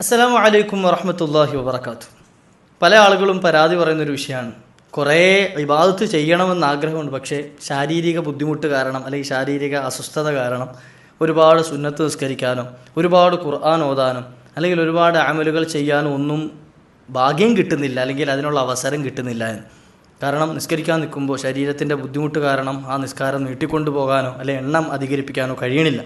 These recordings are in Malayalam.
അസ്സലാമു വലൈക്കും വറഹമത്തല്ലാഹി വബർക്കാത്തു പല ആളുകളും പരാതി പറയുന്നൊരു വിഷയമാണ്. കുറേ വിവാദത്ത് ചെയ്യണമെന്ന് ആഗ്രഹമുണ്ട് പക്ഷേ ശാരീരിക ബുദ്ധിമുട്ട് കാരണം അല്ലെങ്കിൽ ശാരീരിക അസ്വസ്ഥത കാരണം ഒരുപാട് സുന്നത്ത് നിസ്കരിക്കാനോ ഒരുപാട് ഖുർആൻ ഓതാനോ അല്ലെങ്കിൽ ഒരുപാട് അമലുകൾ ചെയ്യാനോ ഒന്നും ഭാഗ്യം കിട്ടുന്നില്ല അല്ലെങ്കിൽ അതിനുള്ള അവസരം കിട്ടുന്നില്ല എന്ന്. കാരണം നിസ്കരിക്കാൻ നിൽക്കുമ്പോൾ ശരീരത്തിന്റെ ബുദ്ധിമുട്ട് കാരണം ആ നിസ്കാരം നീട്ടിക്കൊണ്ടു പോകാനോ അല്ലെങ്കിൽ എണ്ണം അധികരിപ്പിക്കാനോ കഴിയണില്ല.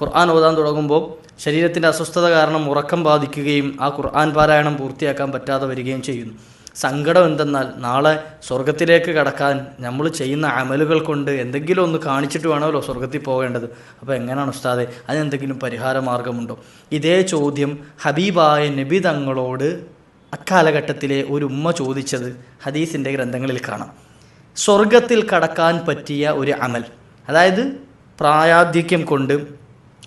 ഖുർആൻ ഓതാൻ തുടങ്ങുമ്പോൾ ശരീരത്തിന്റെ അസ്വസ്ഥത കാരണം ഉറക്കം ബാധിക്കുകയും ആ ഖുർആൻ പാരായണം പൂർത്തിയാക്കാൻ പറ്റാതെ വരികയും ചെയ്യുന്നു. സങ്കടം എന്തെന്നാൽ നാളെ സ്വർഗത്തിലേക്ക് കടക്കാൻ നമ്മൾ ചെയ്യുന്ന അമലുകൾ കൊണ്ട് എന്തെങ്കിലും ഒന്ന് കാണിച്ചിട്ട് വേണമല്ലോ സ്വർഗത്തിൽ പോകേണ്ടത്. അപ്പോൾ എങ്ങനെയാണ് ഉസ്താദെ? അതിനെന്തെങ്കിലും പരിഹാര മാർഗമുണ്ടോ? ഇതേ ചോദ്യം ഹബീബായ നബി തങ്ങളോട് അക്കാലഘട്ടത്തിലെ ഒരു ഉമ്മ ചോദിച്ചത് ഹദീസിന്റെ ഗ്രന്ഥങ്ങളിൽ കാണാം. സ്വർഗത്തിൽ കടക്കാൻ പറ്റിയ ഒരു അമൽ അതായത് പ്രായാധിക്യം കൊണ്ട്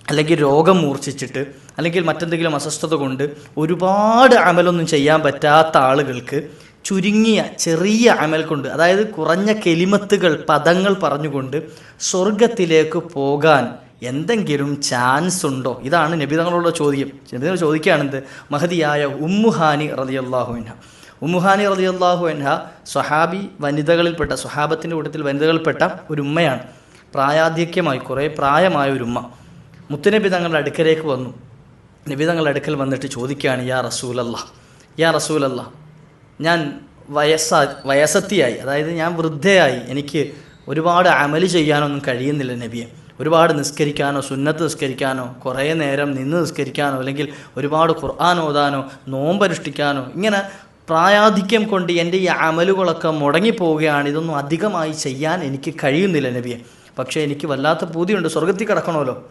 അല്ലെങ്കിൽ രോഗം മൂർച്ഛിച്ചിട്ട് അല്ലെങ്കിൽ മറ്റെന്തെങ്കിലും അസ്വസ്ഥത കൊണ്ട് ഒരുപാട് അമലൊന്നും ചെയ്യാൻ പറ്റാത്ത ആളുകൾക്ക് ചുരുങ്ങിയ ചെറിയ അമൽ കൊണ്ട് അതായത് കുറഞ്ഞ കെലിമത്തുകൾ പദങ്ങൾ പറഞ്ഞുകൊണ്ട് സ്വർഗത്തിലേക്ക് പോകാൻ എന്തെങ്കിലും ചാൻസ് ഉണ്ടോ? ഇതാണ് നബിതങ്ങളോട് ചോദ്യം. നബിതങ്ങൾ ചോദിക്കുകയാണെന്ത്? മഹതിയായ ഉമ്മുഹാനി റളിയല്ലാഹു അൻഹ. ഉമ്മുഹാനി റളിയല്ലാഹു അൻഹ സ്വഹാബി വനിതകളിൽപ്പെട്ട സ്വഹാബത്തിന്റെ കൂട്ടത്തിൽ വനിതകളിൽപ്പെട്ട ഒരു ഉമ്മയാണ്. പ്രായാധിക്യമായി കുറേ പ്രായമായ ഒരു ഉമ്മ. മുത്തുനബി തങ്ങളുടെ അടുക്കലേക്ക് വന്നു. നബി തങ്ങളുടെ അടുക്കൽ വന്നിട്ട് ചോദിക്കുകയാണ് യാ റസൂലല്ല യാ റസൂലല്ല ഞാൻ വയസ്സാ വയസ്സത്തിയായി അതായത് ഞാൻ വൃദ്ധയായി എനിക്ക് ഒരുപാട് അമൽ ചെയ്യാനൊന്നും കഴിയുന്നില്ല നബിയെ. ഒരുപാട് നിസ്കരിക്കാനോ സുന്നത്ത് നിസ്കരിക്കാനോ കുറേ നേരം നിന്ന് നിസ്കരിക്കാനോ അല്ലെങ്കിൽ ഒരുപാട് ഖുർആൻ ഓതാനോ നോമ്പനുഷ്ഠിക്കാനോ ഇങ്ങനെ പ്രായാധിക്യം കൊണ്ട് എന്റെ ഈ അമലുകളൊക്കെ മുടങ്ങിപ്പോവുകയാണ്. ഇതൊന്നും അധികമായി ചെയ്യാൻ എനിക്ക് കഴിയുന്നില്ല നബിയെ. പക്ഷേ എനിക്ക് വല്ലാത്ത പൂതിയുണ്ട്. സ്വർഗത്തിൽ കിടക്കണമല്ലോ.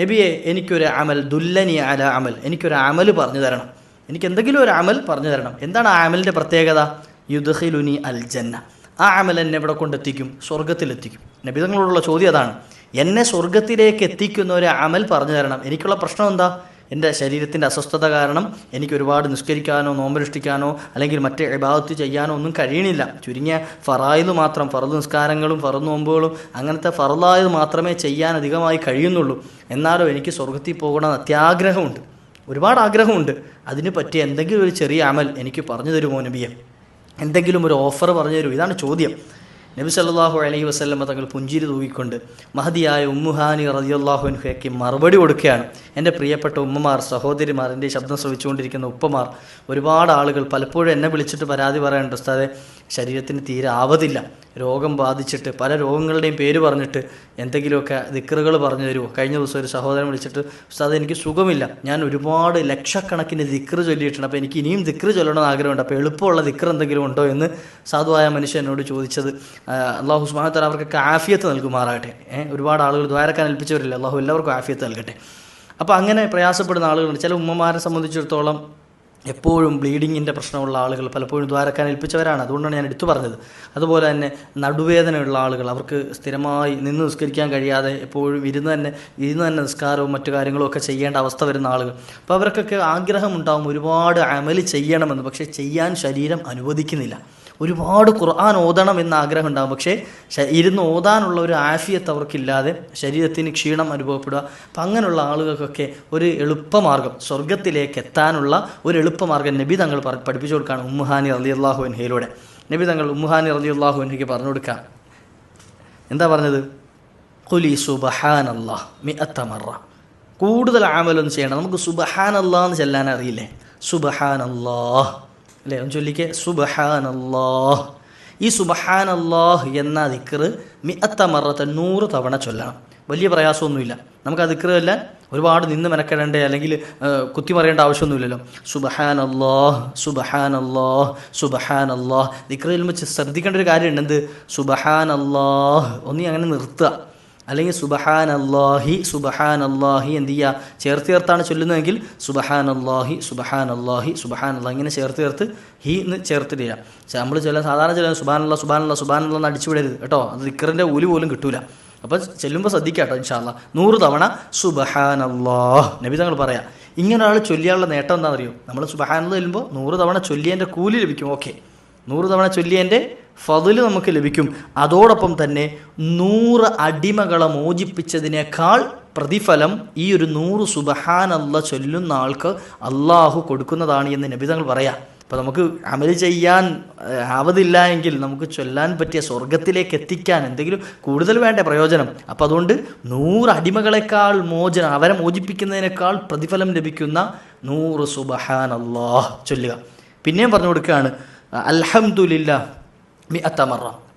നബിയെ എനിക്കൊരു അമൽ ദുല്ലനി അല അമൽ എനിക്കൊരു അമൽ പറഞ്ഞു തരണം. എനിക്ക് എന്തെങ്കിലും ഒരു അമൽ പറഞ്ഞു തരണം. എന്താണ് ആ അമലിന്റെ പ്രത്യേകത? യുദ്ഹിലുനി അൽ ജന്ന. ആ അമൽ എന്നെ ഇവിടെ കൊണ്ടെത്തിക്കും സ്വർഗത്തിലെത്തിക്കും നബിതങ്ങളോടുള്ള ചോദ്യം അതാണ്. എന്നെ സ്വർഗത്തിലേക്ക് എത്തിക്കുന്ന ഒരു അമൽ പറഞ്ഞു തരണം. എനിക്കുള്ള പ്രശ്നം എന്താ? എന്റെ ശരീരത്തിന്റെ അസ്വസ്ഥത കാരണം എനിക്ക് ഒരുപാട് നിഷ്കരിക്കാനോ നോമ്പനുഷ്ഠിക്കാനോ അല്ലെങ്കിൽ മറ്റേ ഇബാദത്ത് ചെയ്യാനോ ഒന്നും കഴിയണില്ല. ചുരുങ്ങിയ ഫറായത് മാത്രം ഫറദ് നിസ്കാരങ്ങളും ഫറദ് നോമ്പുകളും അങ്ങനത്തെ ഫറലായത് മാത്രമേ ചെയ്യാൻ അധികമായി കഴിയുന്നുള്ളൂ. എന്നാലും എനിക്ക് സ്വർഗത്തിൽ പോകണമെന്ന് അത്യാഗ്രഹമുണ്ട്. ഒരുപാട് ആഗ്രഹമുണ്ട്. അതിന് പറ്റിയ എന്തെങ്കിലും ഒരു ചെറിയ അമൽ എനിക്ക് പറഞ്ഞു തരുമോ നബിയെ? എന്തെങ്കിലും ഒരു ഓഫർ പറഞ്ഞു തരുമോ? ഇതാണ് ചോദ്യം. നബി സല്ലാഹു അലൈഹി വസല്ലമ തങ്ങൾ പുഞ്ചിരി തൂവിക്കൊണ്ട് മഹതിയായ ഉമ്മുഹാനി റളിയല്ലാഹുൻഹയ്ക്ക് മറുപടി കൊടുക്കുകയാണ്. എന്റെ പ്രിയപ്പെട്ട ഉമ്മമാർ സഹോദരിമാർ എന്റെ ശബ്ദം ശ്രവിച്ചുകൊണ്ടിരിക്കുന്ന ഉപ്പമാർ ഒരുപാട് ആളുകൾ പലപ്പോഴും എന്നെ വിളിച്ചിട്ട് പരാതി പറയാനുണ്ട് ഉസ്താദെ. ശരീരത്തിന് തീരെ ആവതില്ല. രോഗം ബാധിച്ചിട്ട് പല രോഗങ്ങളുടെയും പേര് പറഞ്ഞിട്ട് എന്തെങ്കിലുമൊക്കെ ദിക്കറുകൾ പറഞ്ഞു തരുമോ കഴിഞ്ഞ ദിവസം ഒരു സഹോദരൻ വിളിച്ചിട്ട് ഉസ്താദ് എനിക്ക് സുഖമില്ല. ഞാൻ ഒരുപാട് ലക്ഷക്കണക്കിന് ദിക്കറ് ചൊല്ലിയിട്ടുണ്ട്. അപ്പോൾ എനിക്ക് ഇനിയും ദിക്കറ് ചൊല്ലണമെന്ന് ആഗ്രഹമുണ്ട്. അപ്പോൾ എളുപ്പമുള്ള ദിക്കർ എന്തെങ്കിലും ഉണ്ടോ? എന്ന് സാധുവായ മനുഷ്യൻ എന്നോട് ചോദിച്ചത് അള്ളാഹു സുബാനത്തല അവർക്കൊക്കെ ആഫിയത്ത് നൽകുമാറാകട്ടെ. ഒരുപാട് ആളുകൾ ദ്വാരക്കാൻ ഏൽപ്പിച്ചവരില്ല? അള്ളാഹു എല്ലാവർക്കും ആഫിയത്ത് നൽകട്ടെ. അപ്പോൾ അങ്ങനെ പ്രയാസപ്പെടുന്ന ആളുകളുണ്ട്. ചില ഉമ്മമാരെ സംബന്ധിച്ചിടത്തോളം എപ്പോഴും ബ്ലീഡിങ്ങിന്റെ പ്രശ്നമുള്ള ആളുകൾ പലപ്പോഴും ദ്വാരക്കാൻ ഏൽപ്പിച്ചവരാണ്. അതുകൊണ്ടാണ് ഞാൻ എടുത്തു പറഞ്ഞത്. അതുപോലെ തന്നെ നടുവേദനയുള്ള ആളുകൾ അവർക്ക് സ്ഥിരമായി നിന്ന് നിസ്കരിക്കാൻ കഴിയാതെ എപ്പോഴും ഇരുന്ന് തന്നെ ഇരുന്ന് തന്നെ നിസ്കാരവും മറ്റു കാര്യങ്ങളും ഒക്കെ ചെയ്യേണ്ട അവസ്ഥ വരുന്ന ആളുകൾ. അപ്പോൾ അവർക്കൊക്കെ ആഗ്രഹമുണ്ടാകും ഒരുപാട് അമൽ ചെയ്യണമെന്ന്. പക്ഷേ ചെയ്യാൻ ശരീരം അനുവദിക്കുന്നില്ല. ഒരുപാട് ഖുർആൻ ഓതണം എന്ന ആഗ്രഹം ഉണ്ടാകും പക്ഷേ ഇരുന്ന് ഓതാനുള്ള ഒരു ആഫിയത്ത് അവർക്കില്ലാതെ ശരീരത്തിന് ക്ഷീണം അനുഭവപ്പെടുക. അപ്പം അങ്ങനെയുള്ള ആളുകൾക്കൊക്കെ ഒരു എളുപ്പമാർഗം സ്വർഗത്തിലേക്ക് എത്താനുള്ള ഒരു എളുപ്പമാർഗം നബി തങ്ങൾ പഠിപ്പിച്ചു കൊടുക്കുകയാണ് ഉമ്മുഹാനി അലി അള്ളാഹു അൻഹയിലൂടെ. നബി തങ്ങൾ ഉമ്മുഹാനി അലി അള്ളാഹു അൻഹയ്ക്ക് പറഞ്ഞു കൊടുക്കുക എന്താ പറഞ്ഞത്? കുലി സുബഹാൻ കൂടുതൽ ആമലൊന്നും ചെയ്യണം നമുക്ക് സുബഹാൻ എന്ന് ചെല്ലാൻ അറിയില്ലേ? സുബഹാൻ അള്ളാഹ് അല്ലേ? ചൊല്ലിക്കേ. സുബഹാൻ അള്ളാഹ് ഈ സുബഹാൻ അള്ളാഹ് എന്ന ദിക്റ് മി അത്തമറത്തെ നൂറ് തവണ ചൊല്ലണം. വലിയ പ്രയാസമൊന്നുമില്ല. നമുക്ക് ആ ദിക്റ് ചെല്ലാൻ ഒരുപാട് നിന്ന് മെനക്കെടേണ്ട? അല്ലെങ്കിൽ കുത്തിമറിയേണ്ട ആവശ്യമൊന്നുമില്ലല്ലോ. സുബഹാൻ അള്ളാഹ് സുബഹാൻ അള്ളാഹ് സുബഹാൻ ചെല്ലുമ്പോൾ ശ്രദ്ധിക്കേണ്ട ഒരു കാര്യമുണ്ട്. എന്ത്? സുബഹാൻ അള്ളാഹ് ഒന്നി അങ്ങനെ നിർത്തുക. അല്ലെങ്കിൽ സുബഹാൻ അള്ളാഹി സുബഹാൻ അള്ളാഹി എന്ത് ചെയ്യുക? ചേർത്ത് ചേർത്താണ് ചൊല്ലുന്നതെങ്കിൽ സുബഹാൻ അള്ളാഹി സുബഹാൻ അള്ളാഹി സുബഹാൻ അള്ളാഹി ഇങ്ങനെ ചേർത്ത് ചേർത്ത് ഹി എന്ന് ചേർത്തിട്ട് ചെയ്യാം നമ്മൾ ചില സാധാരണ ചില അല്ല സുബാൻ അല്ല എന്ന് അടിച്ചു വിടരുത് കേട്ടോ. അത് ദിക്കറിന്റെ ഊലി പോലും കിട്ടൂല. അപ്പോൾ ചെല്ലുമ്പോൾ ശ്രദ്ധിക്കാം കേട്ടോ ഇൻഷാല്ല നൂറ് തവണ സുബഹാൻ അള്ളാഹ് നബി തങ്ങൾ പറയാം. ഇങ്ങനെ ഒരാൾ ചൊല്ലിയാനുള്ള നേട്ടം എന്താണെന്നറിയോ? നമ്മൾ അല്ല ചെല്ലുമ്പോൾ നൂറ് തവണ ചൊല്ലിയതിന്റെ കൂലി ലഭിക്കും. ഓക്കെ. നൂറ് തവണ ചൊല്ലിയതിന്റെ ഫതിൽ നമുക്ക് ലഭിക്കും. അതോടൊപ്പം തന്നെ നൂറ് അടിമകളെ മോചിപ്പിച്ചതിനേക്കാൾ പ്രതിഫലം ഈ ഒരു നൂറ് സുബഹാനല്ല ചൊല്ലുന്ന ആൾക്ക് അള്ളാഹു കൊടുക്കുന്നതാണ് എന്ന് നബിതങ്ങൾ പറയാം. അപ്പോൾ നമുക്ക് അമൽ ചെയ്യാൻ ആവതില്ല എങ്കിൽ നമുക്ക് ചൊല്ലാൻ പറ്റിയ സ്വർഗത്തിലേക്ക് എത്തിക്കാൻ എന്തെങ്കിലും കൂടുതൽ വേണ്ട പ്രയോജനം. അപ്പോൾ അതുകൊണ്ട് നൂറ് അടിമകളെക്കാൾ മോചനം അവരെ മോചിപ്പിക്കുന്നതിനേക്കാൾ പ്രതിഫലം ലഭിക്കുന്ന നൂറ് സുബഹാൻ ചൊല്ലുക. പിന്നെയും പറഞ്ഞു കൊടുക്കുകയാണ് അൽഹംദുലില്ലാ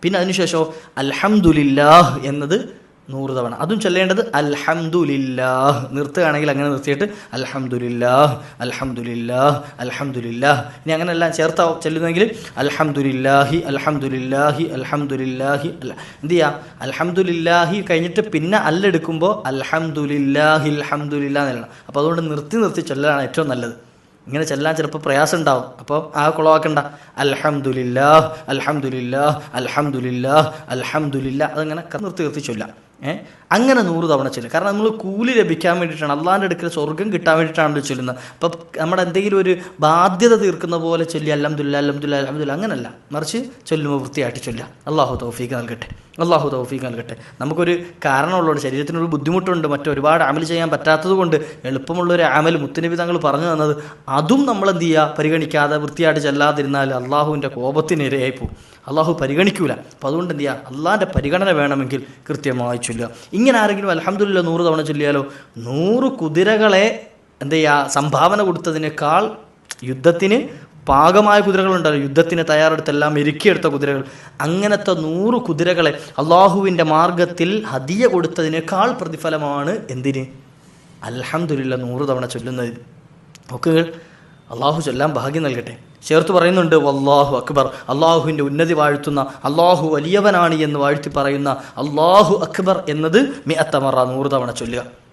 പിന്നെ അതിനുശേഷം അൽഹംദുലില്ലാഹ് എന്നത് നൂറ് തവണ. അതും ചൊല്ലേണ്ടത് അൽഹംദുലില്ലാഹ്. നിർത്തുകയാണെങ്കിൽ അങ്ങനെ നിർത്തിയിട്ട് അൽഹംദുലില്ലാഹ് അൽഹംദുലില്ലാഹ് അൽഹംദുലില്ലാഹ്. ഇനി അങ്ങനെ എല്ലാം ചേർത്താ ചെല്ലുന്നെങ്കിൽ അൽഹംദുലില്ലാഹി അൽഹംദുലില്ലാഹി അൽഹംദുലില്ലാഹി അല്ല. എന്ത് ചെയ്യുക അൽഹംദുലില്ലാഹി കഴിഞ്ഞിട്ട് പിന്നെ അല്ലെടുക്കുമ്പോൾ അൽഹംദുലില്ലാഹി അൽഹംദുലില്ലാ എന്നല്ല അപ്പോൾ അതുകൊണ്ട് നിർത്തി നിർത്തി ചൊല്ലലാണ് ഏറ്റവും നല്ലത്. ഇങ്ങനെ ചെല്ലാൻ ചിലപ്പോൾ പ്രയാസം ഉണ്ടാവും അപ്പോൾ ആ കുളവാക്കണ്ട. അൽഹംദുലില്ലാ അൽഹംദുലില്ലാ അൽഹംദുലില്ലാ അൽഹംദുലില്ലാ അതങ്ങനെ നിർത്തി നിർത്തി ചൊല്ലാം ഏഹ് അങ്ങനെ നൂറ് തവണ ചൊല്ലുക. കാരണം നമ്മൾ കൂലി ലഭിക്കാൻ വേണ്ടിയിട്ടാണ് അള്ളാന്റെ അടുക്കൽ സ്വർഗം കിട്ടാൻ വേണ്ടിയിട്ടാണ് ചൊല്ലുന്നത്. അപ്പോൾ നമ്മുടെ എന്തെങ്കിലും ഒരു ബാധ്യത തീർക്കുന്ന പോലെ ചൊല്ലി അലഹമുല്ല അലഹമുല്ല അലഹമുല്ല അങ്ങനല്ല. മറിച്ച് ചൊല്ലുമ്പോൾ വൃത്തിയായിട്ട് ചൊല്ലുക. അള്ളാഹു തൗഫീഖ് നൽകട്ടെ. അള്ളാഹു തൗഫീഖ് നൽകട്ടെ. നമുക്കൊരു കാരണമുള്ളതുകൊണ്ട് ശരീരത്തിനൊരു ബുദ്ധിമുട്ടുണ്ട് മറ്റൊരുപാട് അമൽ ചെയ്യാൻ പറ്റാത്തത് കൊണ്ട് എളുപ്പമുള്ളൊരു അമൽ മുത്തുനബി തങ്ങൾ പറഞ്ഞു തന്നത് അതും നമ്മൾ എന്ത് ചെയ്യുക? പരിഗണിക്കാതെ വൃത്തിയായിട്ട് ചെല്ലാതിരുന്നാൽ അള്ളാഹുവിന്റെ കോപത്തിനിരയായി പോകും. അള്ളാഹു പരിഗണിക്കൂല. അപ്പോൾ അതുകൊണ്ട് എന്ത് ചെയ്യുക? അള്ളാഹിന്റെ പരിഗണന വേണമെങ്കിൽ കൃത്യമായി ചൊല്ലുക. ഇങ്ങനെ ആരെങ്കിലും അലഹമുല്ല നൂറ് തവണ ചൊല്ലിയാലോ? നൂറ് കുതിരകളെ എന്ത് ചെയ്യുക? സംഭാവന കൊടുത്തതിനേക്കാൾ യുദ്ധത്തിന് പാകമായ കുതിരകളുണ്ടല്ലോ. യുദ്ധത്തിന് തയ്യാറെടുത്തെല്ലാം ഒരുക്കിയെടുത്ത കുതിരകൾ. അങ്ങനത്തെ നൂറ് കുതിരകളെ അള്ളാഹുവിന്റെ മാർഗത്തിൽ ഹദിയ കൊടുത്തതിനേക്കാൾ പ്രതിഫലമാണ് എന്തിന്? അൽഹംദുലില്ല നൂറ് തവണ ചൊല്ലുന്നത്. നോക്കുക അള്ളാഹു ചൊല്ലാൻ ഭാഗ്യം നൽകട്ടെ. ചേർത്ത് പറയുന്നുണ്ട് അള്ളാഹു അക്ബർ. അള്ളാഹുവിന്റെ ഉന്നതി വാഴ്ത്തുന്ന അള്ളാഹു വലിയവനാണ് എന്ന് വാഴ്ത്തി പറയുന്ന അള്ളാഹു അക്ബർ എന്നത് മിഅത്തമറ നൂറ് തവണ ചൊല്ലുക.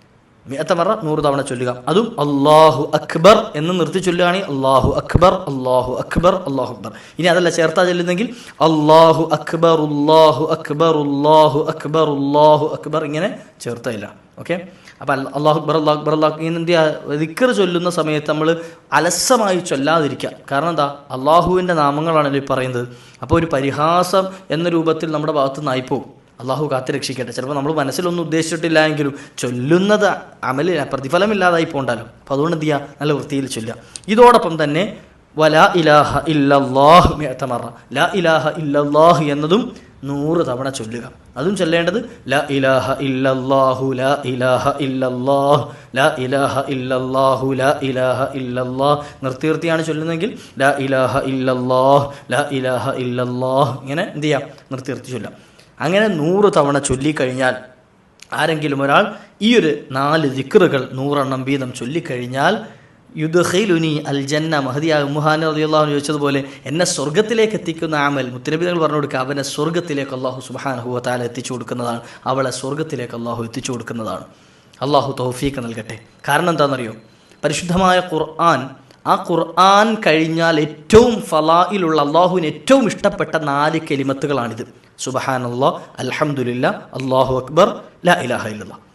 മിഅത്തമറ നൂറ് തവണ ചൊല്ലുക. അതും അള്ളാഹു അക്ബർ എന്ന് നിർത്തി ചൊല്ലുകയാണെങ്കിൽ അള്ളാഹു അക്ബർ അള്ളാഹു അക്ബർ അള്ളാഹു അക്ബർ. ഇനി അതല്ല ചേർത്താ ചൊല്ലുന്നെങ്കിൽ അള്ളാഹു അക്ബർ ഉള്ളാഹു അക്ബർ ഉള്ളാഹു അക്ബർ ഉള്ളാഹു അക്ബർ ഇങ്ങനെ ചേർത്തില്ല ഓക്കെ? അപ്പം അള്ളാഹു അക്ബർ അള്ളാഹു അക്ബർ അള്ളാഹു ഇങ്ങനെ എന്ത് ദിക്കർ ചൊല്ലുന്ന സമയത്ത് നമ്മൾ അലസമായി ചൊല്ലാതിരിക്കുക കാരണം എന്താ? അള്ളാഹുവിന്റെ നാമങ്ങളാണല്ലോ ഈ പറയുന്നത്. അപ്പോൾ ഒരു പരിഹാസം എന്ന രൂപത്തിൽ നമ്മുടെ ഭാഗത്ത് നിന്നായിപ്പോവും. അള്ളാഹു കാത്ത് രക്ഷിക്കട്ടെ. ചിലപ്പോൾ നമ്മൾ മനസ്സിലൊന്നും ഉദ്ദേശിച്ചിട്ടില്ല എങ്കിലും ചൊല്ലുന്നത് അമൽ പ്രതിഫലമില്ലാതായി പോകണ്ടല്ലോ അപ്പോൾ അതുകൊണ്ട് എന്ത് ചെയ്യുക നല്ല വൃത്തിയിൽ ചൊല്ലുക. ഇതോടൊപ്പം തന്നെ വലാ ഇലാഹ ഇല്ലാഹ് മേത്തമറ ലാ ഇലാഹ ഇല്ലല്ലാഹ് എന്നതും നൂറ് തവണ ചൊല്ലുക. അതും ചൊല്ലേണ്ടത് ല ഇലാഹ ഇല്ലാഹു ല ഇലാഹ ഇല്ലല്ലാഹ് ല ഇലാഹ ഇല്ലാഹു ല ഇലാഹ ഇല്ലാഹ് നിർത്തി നിർത്തിയാണ് ചൊല്ലുന്നതെങ്കിൽ ല ഇലാഹ ഇല്ലാഹ് ല ഇലാഹ ഇല്ലാഹ് ഇങ്ങനെ എന്ത് ചെയ്യാം? നിർത്തി നിർത്തി ചൊല്ലാം അങ്ങനെ നൂറ് തവണ ചൊല്ലിക്കഴിഞ്ഞാൽ ആരെങ്കിലും ഒരാൾ ഈ ഒരു നാല് ദിക്റുകൾ നൂറെണ്ണം വീതം ചൊല്ലിക്കഴിഞ്ഞാൽ യുദ്ഖൈലുനി അൽ ജന്ന മഹദിയാ മുഹാൻ റളിയല്ലാഹു അൻഹു ചോദിച്ചതുപോലെ എന്നെ സ്വർഗത്തിലേക്ക് എത്തിക്കുന്ന ആമൽ മുത്തനബികൾ പറഞ്ഞു കൊടുക്കുക. അവനെ സ്വർഗത്തിലേക്ക് അള്ളാഹു തആല എത്തിച്ചു കൊടുക്കുന്നതാണ്. അവളെ സ്വർഗത്തിലേക്ക് അള്ളാഹു എത്തിച്ചു കൊടുക്കുന്നതാണ്. അള്ളാഹു തൗഫീഖ് നൽകട്ടെ. കാരണം എന്താണെന്നറിയോ? പരിശുദ്ധമായ ഖുർആൻ ആ ഖുർആൻ കഴിഞ്ഞാൽ ഏറ്റവും ഫലായിലുള്ള അള്ളാഹുവിന് ഏറ്റവും ഇഷ്ടപ്പെട്ട നാല് കെലിമത്തുകളാണിത്. സുബഹാനല്ലാ അലഹമുല്ല അള്ളാഹു അക്ബർ ലാ ഇലാഹ ഇല്ല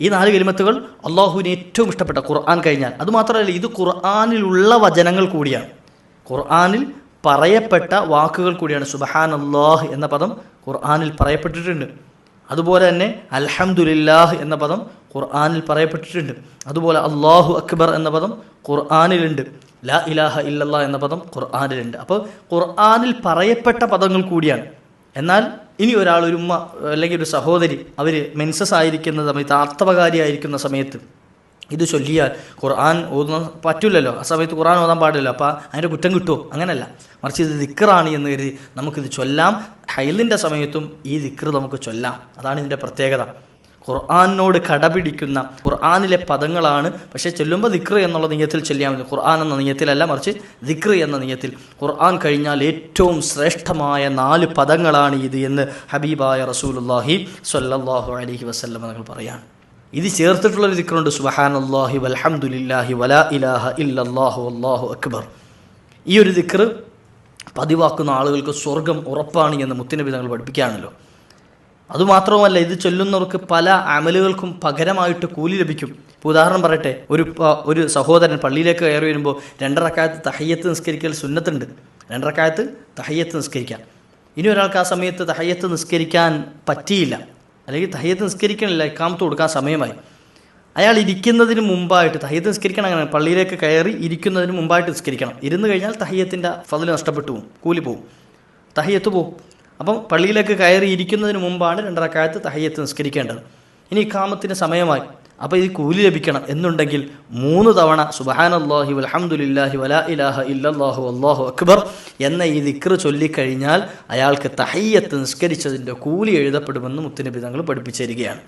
ഈ നാല് കലിമത്തുകൾ അള്ളാഹുവിന് ഏറ്റവും ഇഷ്ടപ്പെട്ട ഖുർആൻ കഴിഞ്ഞാൽ. അതുമാത്രമല്ല ഇത് ഖുർആാനിലുള്ള വചനങ്ങൾ കൂടിയാണ്. ഖുർആാനിൽ പറയപ്പെട്ട വാക്കുകൾ കൂടിയാണ് സുബഹാൻ അള്ളാഹ് എന്ന പദം ഖുർആാനിൽ പറയപ്പെട്ടിട്ടുണ്ട്. അതുപോലെ തന്നെ അൽഹംദുലില്ലാഹ് എന്ന പദം ഖുർആാനിൽ പറയപ്പെട്ടിട്ടുണ്ട്. അതുപോലെ അള്ളാഹു അക്ബർ എന്ന പദം ഖുർആാനിലുണ്ട്. ലാ ഇലാഹ ഇല്ലല്ലാ എന്ന പദം ഖുർആാനിലുണ്ട്. അപ്പോൾ ഖുർആാനിൽ പറയപ്പെട്ട പദങ്ങൾ കൂടിയാണ്. എന്നാൽ ഇനി ഒരാൾ ഒരു ഉമ്മ അല്ലെങ്കിൽ ഒരു സഹോദരി അവർ മെൻസസ് ആയിരിക്കുന്ന സമയത്ത് ആർത്തവകാരിയായിരിക്കുന്ന സമയത്ത് ഇത് ചൊല്ലിയാൽ ഖുർആൻ ഓതുന്ന പറ്റില്ലല്ലോ ആ സമയത്ത് ഖുർആൻ ഓതാൻ പാടില്ലല്ലോ. അപ്പോൾ അതിന്റെ കുറ്റം കിട്ടുമോ അങ്ങനല്ല. മറിച്ച് ഇത് ദിക്കറാണ് എന്ന് കരുതി നമുക്കിത് ചൊല്ലാം. ഹൈലിന്റെ സമയത്തും ഈ ദിക്കർ നമുക്ക് ചൊല്ലാം. അതാണ് ഇതിന്റെ പ്രത്യേകത. ഖുർആാനിനോട് കടപിടിക്കുന്ന ഖുർആാനിലെ പദങ്ങളാണ്. പക്ഷേ ചൊല്ലുമ്പോൾ ദിക്ർ എന്നുള്ള നീയത്തിൽ ചെല്ലിയാൽ മതി. ഖുർആൻ എന്ന നീയത്തിലല്ല മറിച്ച് ദിക്ർ എന്ന നീയത്തിൽ. ഖുർആൻ കഴിഞ്ഞാൽ ഏറ്റവും ശ്രേഷ്ഠമായ നാല് പദങ്ങളാണ് ഇത് എന്ന് ഹബീബായ റസൂലുല്ലാഹി സ്വല്ലല്ലാഹു അലൈഹി വസല്ലം നിങ്ങൾ പറയാണ്. ഇത് ചേർത്തിട്ടുള്ളൊരു ദിക്റുണ്ട്. സുബഹാനല്ലാഹി വലഹമുല്ലാഹി വലാ ഇലാഹ ഇല്ലാഹു അള്ളാഹു അക്ബർ. ഈ ഒരു ദിക്ർ പതിവാക്കുന്ന ആളുകൾക്ക് സ്വർഗം ഉറപ്പാണ് എന്ന് മുത്തിനബി തങ്ങൾ പഠിപ്പിക്കുകയാണല്ലോ. അതുമാത്രവുമല്ല ഇത് ചൊല്ലുന്നവർക്ക് പല അമലുകൾക്കും പകരമായിട്ട് കൂലി ലഭിക്കും. ഇപ്പോൾ ഉദാഹരണം പറയട്ടെ ഒരു ഒരു സഹോദരൻ പള്ളിയിലേക്ക് കയറി വരുമ്പോൾ രണ്ടരക്കാലത്ത് തഹയ്യത്ത് നിസ്കരിക്കൽ സുന്നത്തുണ്ട്. രണ്ടരക്കാലത്ത് തഹയ്യത്ത് നിസ്കരിക്കാം. ഇനി ഒരാൾക്ക് ആ സമയത്ത് തഹയ്യത്ത് നിസ്കരിക്കാൻ പറ്റിയില്ല. അല്ലെങ്കിൽ തഹയ്യത്ത് നിസ്കരിക്കണില്ല ഇക്കാമത്ത് കൊടുക്കാൻ സമയമായി. അയാൾ ഇരിക്കുന്നതിന് മുമ്പായിട്ട് തഹയ്യത്ത് നിസ്കരിക്കണം അങ്ങനെ പള്ളിയിലേക്ക് കയറി ഇരിക്കുന്നതിന് മുമ്പായിട്ട് നിസ്കരിക്കണം. ഇരുന്ന് കഴിഞ്ഞാൽ തഹയ്യത്തിന്റെ ഫതിൽ നഷ്ടപ്പെട്ടു പോകും കൂലി പോകും തഹയ്യത്ത് പോകും അപ്പം പള്ളിയിലേക്ക് കയറി ഇരിക്കുന്നതിന് മുമ്പാണ് രണ്ടരക്കാലത്ത് തഹയ്യത്ത് നിസ്കരിക്കേണ്ടത്. ഇനി ഇക്കാമത്തിന് സമയമായി. അപ്പോൾ ഇത് കൂലി ലഭിക്കണം എന്നുണ്ടെങ്കിൽ മൂന്ന് തവണ സുബഹാനല്ലാഹി വൽഹംദുലില്ലാഹി വലാ ഇലാഹ ഇല്ലാഹു അള്ളാഹു അക്ബർ എന്ന ഈ ദിക്ർ ചൊല്ലിക്കഴിഞ്ഞാൽ അയാൾക്ക് തഹയ്യത്ത് നിസ്കരിച്ചതിന്റെ കൂലി എഴുതപ്പെടുമെന്ന് മുത്തുനബി തങ്ങൾ പഠിപ്പിച്ചു തരികയാണ്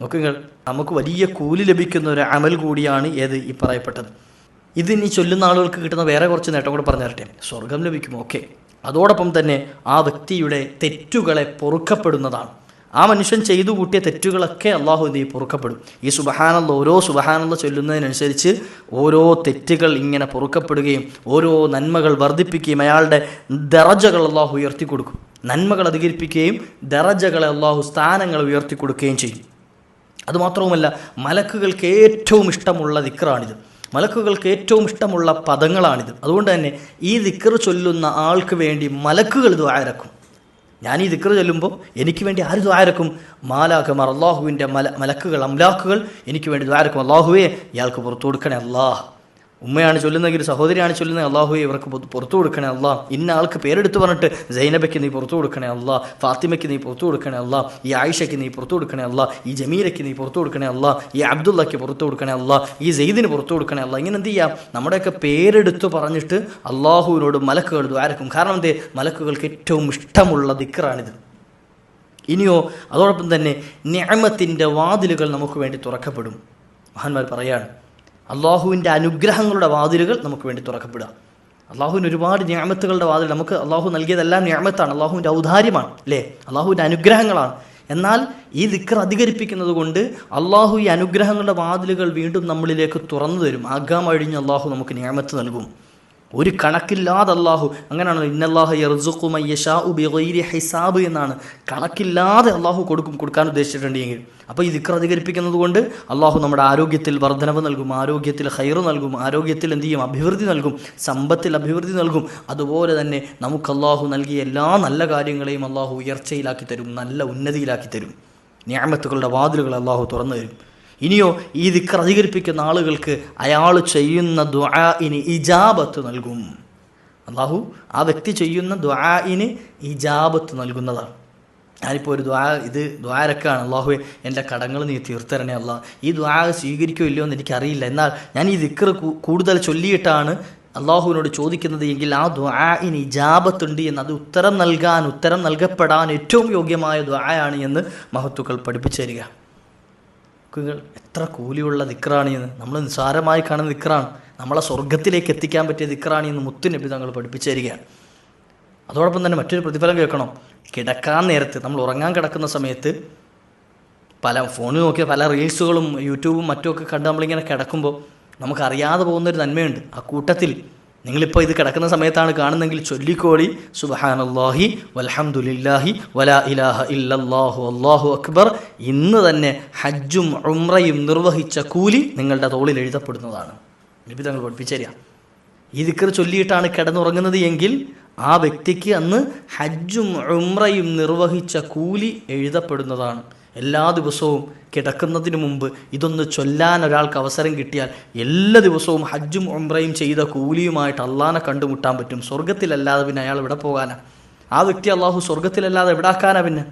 നോക്കുങ്ങൾ നമുക്ക് വലിയ കൂലി ലഭിക്കുന്ന ഒരു അമൽ കൂടിയാണ് ഏത് ഈ പറയപ്പെട്ടത്. ഇത് ഇനി ചൊല്ലുന്ന ആളുകൾക്ക് കിട്ടുന്ന വേറെ കുറച്ച് നേട്ടം കൂടെ പറഞ്ഞു തരട്ടെ സ്വർഗം ലഭിക്കും ഓക്കെ. അതോടൊപ്പം തന്നെ ആ വ്യക്തിയുടെ തെറ്റുകളെ പൊറുക്കപ്പെടുന്നതാണ്. ആ മനുഷ്യൻ ചെയ്തു കൂട്ടിയ തെറ്റുകളൊക്കെ അള്ളാഹു ചെയ്യും? പൊറുക്കപ്പെടും. ഈ സുബഹാനന്ദ ഓരോ സുബഹാനന്ദ ചൊല്ലുന്നതിനനുസരിച്ച് ഓരോ തെറ്റുകൾ ഇങ്ങനെ പൊറുക്കപ്പെടുകയും ഓരോ നന്മകൾ വർദ്ധിപ്പിക്കുകയും അയാളുടെ ദറജകൾ അള്ളാഹു ഉയർത്തി കൊടുക്കും നന്മകൾ അധികരിപ്പിക്കുകയും ദറജകളെ അള്ളാഹു സ്ഥാനങ്ങൾ ഉയർത്തി കൊടുക്കുകയും ചെയ്യും. അതുമാത്രവുമല്ല മലക്കുകൾക്ക് ഏറ്റവും ഇഷ്ടമുള്ള ദിക്റാണിത്. മലക്കുകൾക്ക് ഏറ്റവും ഇഷ്ടമുള്ള പദങ്ങളാണിത്. അതുകൊണ്ട് തന്നെ ഈ ദിക്കർ ചൊല്ലുന്ന ആൾക്ക് വേണ്ടി മലക്കുകൾ ഇത് ആരക്കും ഞാൻ ഈ ദിക്കർ ചൊല്ലുമ്പോൾ എനിക്ക് വേണ്ടി ആര് ദ്വാരക്കും മാലാഖമാർ അള്ളാഹുവിന്റെ മല മലക്കുകൾ അംലാക്കുകൾ എനിക്ക് വേണ്ടി ദ്വാരക്കും അള്ളാഹുവേ ഇയാൾക്ക് പുറത്തു കൊടുക്കണേ അള്ളാഹ് ഉമ്മയാണ് ചൊല്ലുന്നെങ്കിൽ സഹോദരിയാണ് ചൊല്ലുന്നത്. അള്ളാഹുയെ ഇവർക്ക് പുറത്തു കൊടുക്കണേ അല്ല ഇന്ന ആൾക്ക് പേരെടുത്ത് പറഞ്ഞിട്ട് ജൈനബയ്ക്ക് നീ പുറത്തു കൊടുക്കണേ അല്ല ഫാത്തിമയ്ക്ക് നീ പുറത്തു കൊടുക്കണേ അല്ല ഈ ആയിഷയ്ക്ക് നീ പുറത്തു കൊടുക്കണേ അല്ല ഈ ജമീലയ്ക്ക് നീ പുറത്തു കൊടുക്കണേ അല്ല ഈ അബ്ദുള്ളയ്ക്ക് പുറത്തു കൊടുക്കണേ അല്ല ഈ സെയ്ദിന് പുറത്തു കൊടുക്കണേ അല്ല ഇങ്ങനെ എന്ത് ചെയ്യാം? നമ്മുടെയൊക്കെ പേരെടുത്ത് പറഞ്ഞിട്ട് അള്ളാഹുവിനോട് മലക്കുകൾ ദ്വാരക്കും കാരണം എന്തേ? മലക്കുകൾക്ക് ഏറ്റവും ഇഷ്ടമുള്ള ദിക്കറാണിത് ഇനിയോ അതോടൊപ്പം തന്നെ ന്യാമത്തിന്റെ വാതിലുകൾ നമുക്ക് വേണ്ടി തുറക്കപ്പെടും. മഹാന്മാർ പറയാണ് അള്ളാഹുവിന്റെ അനുഗ്രഹങ്ങളുടെ വാതിലുകൾ നമുക്ക് വേണ്ടി തുറക്കപ്പെടുക. അള്ളാഹുവിന് ഒരുപാട് ഞാമത്തുകളുടെ വാതിൽ നമുക്ക് അള്ളാഹു നൽകിയതെല്ലാം ഞാമത്താണ്. അള്ളാഹുവിന്റെ ഔദാര്യമാണ് അല്ലേ? അള്ളാഹുവിന്റെ അനുഗ്രഹങ്ങളാണ്. എന്നാൽ ഈ ദിക്കർ അധികരിപ്പിക്കുന്നത് കൊണ്ട് അള്ളാഹു ഈ അനുഗ്രഹങ്ങളുടെ വാതിലുകൾ വീണ്ടും നമ്മളിലേക്ക് തുറന്നു തരും. ആഗാം അഴിഞ്ഞ് അള്ളാഹു നമുക്ക് ഞാമത്ത് നൽകും. ഒരു കണക്കില്ലാതെ അള്ളാഹു അങ്ങനെയാണ് ഇന്നല്ലാഹു യർസുഖുമയ്യഷാഉ ബിഗൈരി ഹിസാബ് എന്നാണ്. കണക്കില്ലാതെ അള്ളാഹു കൊടുക്കും കൊടുക്കാൻ ഉദ്ദേശിച്ചിട്ടുണ്ടെങ്കിൽ. അപ്പോൾ ഈ ദിക്ർ അധികരിപ്പിക്കുന്നത് കൊണ്ട് അള്ളാഹു നമ്മുടെ ആരോഗ്യത്തിൽ വർധനവ് നൽകും ആരോഗ്യത്തിൽ ഹൈറ് നൽകും ആരോഗ്യത്തിൽ എന്ത് ചെയ്യും? അഭിവൃദ്ധി നൽകും സമ്പത്തിൽ അഭിവൃദ്ധി നൽകും. അതുപോലെ തന്നെ നമുക്ക് അള്ളാഹു നൽകിയ എല്ലാ നല്ല കാര്യങ്ങളെയും അള്ളാഹു ഉയർച്ചയിലാക്കി തരും നല്ല ഉന്നതിയിലാക്കി തരും. ഞാമത്തുകളുടെ വാതിലുകൾ അള്ളാഹു തുറന്നു തരും. ഇനിയോ ഈ ദിക്കർ അധികരിപ്പിക്കുന്ന ആളുകൾക്ക് അയാൾ ചെയ്യുന്ന ദ്വാഇന് ഇജാബത്ത് നൽകും. അള്ളാഹു ആ വ്യക്തി ചെയ്യുന്ന ദ്വാഇന് ഇജാബത്ത് നൽകുന്നതാണ്. ഞാനിപ്പോൾ ഒരു ദ്വാ ഇത് ദ്വാരക്കാണ് അള്ളാഹു എന്റെ കടങ്ങൾ നീ തീർത്തരണേ അല്ല ഈ ദ്വാ സ്വീകരിക്കോ ഇല്ലയോ എന്ന് എനിക്കറിയില്ല. എന്നാൽ ഞാൻ ഈ ദിക്കർ കൂടുതൽ ചൊല്ലിയിട്ടാണ് അള്ളാഹുവിനോട് ചോദിക്കുന്നത് എങ്കിൽ ആ ദ്വാഇന് ഇജാബത്തുണ്ട് എന്ന് അത് ഉത്തരം നൽകാൻ ഉത്തരം നൽകപ്പെടാൻ ഏറ്റവും യോഗ്യമായ ദ്വായാണ് എന്ന് മഹത്തുക്കൾ പഠിപ്പിച്ചു തരിക വാക്കുകൾ എത്ര കൂലിയുള്ള ദിക്റാണ് എന്ന്. നമ്മൾ നിസ്സാരമായി കാണുന്ന ദിക്റാണ്. നമ്മളെ സ്വർഗത്തിലേക്ക് എത്തിക്കാൻ പറ്റിയ ദിക്റാണ് എന്ന് മുത്തുനബി തങ്ങൾ പഠിപ്പിച്ചു തരികയാണ് അതോടൊപ്പം തന്നെ മറ്റൊരു പ്രതിഫലം കേൾക്കണം. കിടക്കാൻ നേരത്ത് നമ്മൾ ഉറങ്ങാൻ കിടക്കുന്ന സമയത്ത് പല ഫോണിൽ നോക്കിയ പല റീൽസുകളും യൂട്യൂബും മറ്റുമൊക്കെ കണ്ട് നമ്മളിങ്ങനെ കിടക്കുമ്പോൾ നമുക്കറിയാതെ പോകുന്നൊരു നന്മയുണ്ട്. ആ കൂട്ടത്തിൽ നിങ്ങളിപ്പോൾ ഇത് കിടക്കുന്ന സമയത്താണ് കാണുന്നെങ്കിൽ ചൊല്ലിക്കോളി സുബഹാനല്ലാഹി വലഹമുല്ലാഹി വലാ ഇലാഹ ഇല്ലാഹു അള്ളാഹു അക്ബർ ഇന്ന് തന്നെ ഹജ്ജും ഉംറയും നിർവഹിച്ച കൂലി നിങ്ങളുടെ തോളിൽ എഴുതപ്പെടുന്നതാണ്. നബി തങ്ങൾ പഠിപ്പിച്ചേരാ ഈ ദിക്കർ ചൊല്ലിയിട്ടാണ് കിടന്നുറങ്ങുന്നത് എങ്കിൽ ആ വ്യക്തിക്ക് അന്ന് ഹജ്ജും ഉംറയും നിർവഹിച്ച കൂലി എഴുതപ്പെടുന്നതാണ്. എല്ലാ ദിവസവും കിടക്കുന്നതിന് മുമ്പ് ഇതൊന്ന് ചൊല്ലാൻ ഒരാൾക്ക് അവസരം കിട്ടിയാൽ എല്ലാ ദിവസവും ഹജ്ജും ഉംറയും ചെയ്ത കൂലിയുമായിട്ട് അള്ളാനെ കണ്ടുമുട്ടാൻ പറ്റും. സ്വർഗത്തിലല്ലാതെ പിന്നെ അയാൾ ഇവിടെ പോകാനാ? ആ വ്യക്തി അള്ളാഹു സ്വർഗത്തിലല്ലാതെ എവിടാക്കാനാ പിന്നെ?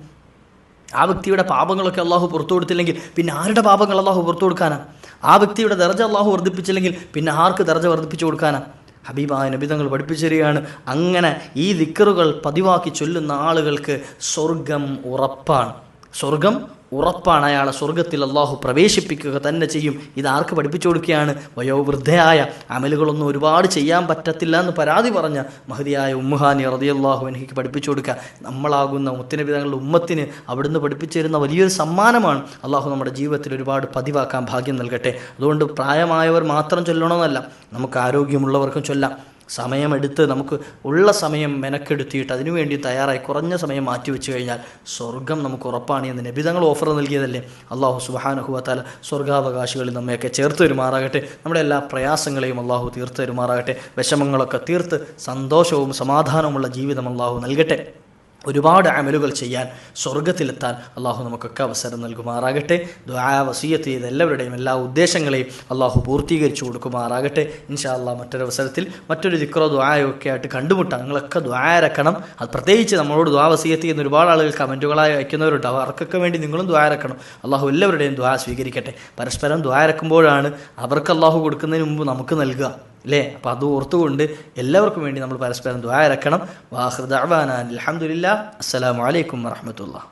ആ വ്യക്തിയുടെ പാപങ്ങളൊക്കെ അള്ളാഹു പുറത്തു കൊടുത്തില്ലെങ്കിൽ പിന്നെ ആരുടെ പാപങ്ങൾ അള്ളാഹു പുറത്തു കൊടുക്കാനാ? ആ വ്യക്തിയുടെ ദർജ അള്ളാഹു വർദ്ധിപ്പിച്ചില്ലെങ്കിൽ പിന്നെ ആർക്ക് ദർജ വർദ്ധിപ്പിച്ചു കൊടുക്കാനാ? ഹബീബായ നബി തങ്ങൾ പഠിപ്പിച്ചു തരികയാണ് അങ്ങനെ ഈ ദിക്കറുകൾ പതിവാക്കി ചൊല്ലുന്ന ആളുകൾക്ക് സ്വർഗം ഉറപ്പാണ്. സ്വർഗം ഉറപ്പാണ് അയാളെ സ്വർഗത്തിൽ അള്ളാഹു പ്രവേശിപ്പിക്കുക തന്നെ ചെയ്യും. ഇത് ആർക്ക് പഠിപ്പിച്ചു കൊടുക്കുകയാണ്? വയോവൃദ്ധയായ അമലുകളൊന്നും ഒരുപാട് ചെയ്യാൻ പറ്റത്തില്ല എന്ന് പരാതി പറഞ്ഞ മഹതിയായ ഉമ്മുഹാനി റതിയല്ലാഹു എനിക്ക് പഠിപ്പിച്ചു കൊടുക്കുക. നമ്മളാകുന്ന മുത്തനബി തങ്ങളുടെ ഉമ്മത്തിന് അവിടുന്ന് പഠിപ്പിച്ചു തരുന്ന വലിയൊരു സമ്മാനമാണ് അള്ളാഹു നമ്മുടെ ജീവിതത്തിൽ ഒരുപാട് പതിവാക്കാൻ ഭാഗ്യം നൽകട്ടെ. അതുകൊണ്ട് പ്രായമായവർ മാത്രം ചൊല്ലണമെന്നല്ല നമുക്ക് ആരോഗ്യമുള്ളവർക്കും ചൊല്ലാം. സമയമെടുത്ത് നമുക്ക് ഉള്ള സമയം മെനക്കെടുത്തിയിട്ട് അതിനുവേണ്ടി തയ്യാറായി കുറഞ്ഞ സമയം മാറ്റി വെച്ച് കഴിഞ്ഞാൽ സ്വർഗം നമുക്ക് ഉറപ്പാണ് എന്ന് നബിതങ്ങൾ ഓഫർ നൽകിയതല്ലേ? അള്ളാഹു സുബാനുഹുവത്താല സ്വർഗാവകാശികളിൽ നമ്മയൊക്കെ ചേർത്ത് തരുമാറാകട്ടെ. നമ്മുടെ എല്ലാ പ്രയാസങ്ങളെയും അള്ളാഹു തീർത്ത് തരുമാറാകട്ടെ. വിഷമങ്ങളൊക്കെ തീർത്ത് സന്തോഷവും സമാധാനവുമുള്ള ജീവിതം അള്ളാഹു നൽകട്ടെ. ഒരുപാട് അമലുകൾ ചെയ്യാൻ സ്വർഗത്തിലെത്താൻ അള്ളാഹു നമുക്കൊക്കെ അവസരം നൽകുമാറാകട്ടെ. ദ്വാ വസീയത്ത് ചെയ്ത എല്ലാവരുടെയും എല്ലാ ഉദ്ദേശങ്ങളെയും അള്ളാഹു പൂർത്തീകരിച്ചു കൊടുക്കുമാറാകട്ടെ. ഇൻഷാ അള്ളാഹ് മറ്റൊരവസരത്തിൽ മറ്റൊരു ദിക്രോ ദ്വായോ ഒക്കെ ആയിട്ട് കണ്ടുമുട്ടാം. നിങ്ങളൊക്കെ ദ്വാരക്കണം അത് പ്രത്യേകിച്ച് നമ്മളോട് ദ്വാ വസീയത്ത് ചെയ്യുന്ന ഒരുപാട് ആളുകൾ കമന്റുകളായി അയക്കുന്നവരുണ്ട്. അവർക്കൊക്കെ വേണ്ടി നിങ്ങളും ദ്വാരക്കണം അള്ളാഹു എല്ലാവരുടെയും ദ്വാ സ്വീകരിക്കട്ടെ. പരസ്പരം ദ്വാരക്കുമ്പോഴാണ് അവർക്ക് അള്ളാഹു കൊടുക്കുന്നതിന് മുമ്പ് നമുക്ക് നൽകുക. അല്ലേ? അപ്പോൾ അത് ഓർത്തുകൊണ്ട് എല്ലാവർക്കും വേണ്ടി നമ്മൾ പരസ്പരം ദ്വാരക്കണം വാഹൃദാൻ അലഹമുല്ല അസ്സലാമലൈക്കും വറഹമത്തുള്ള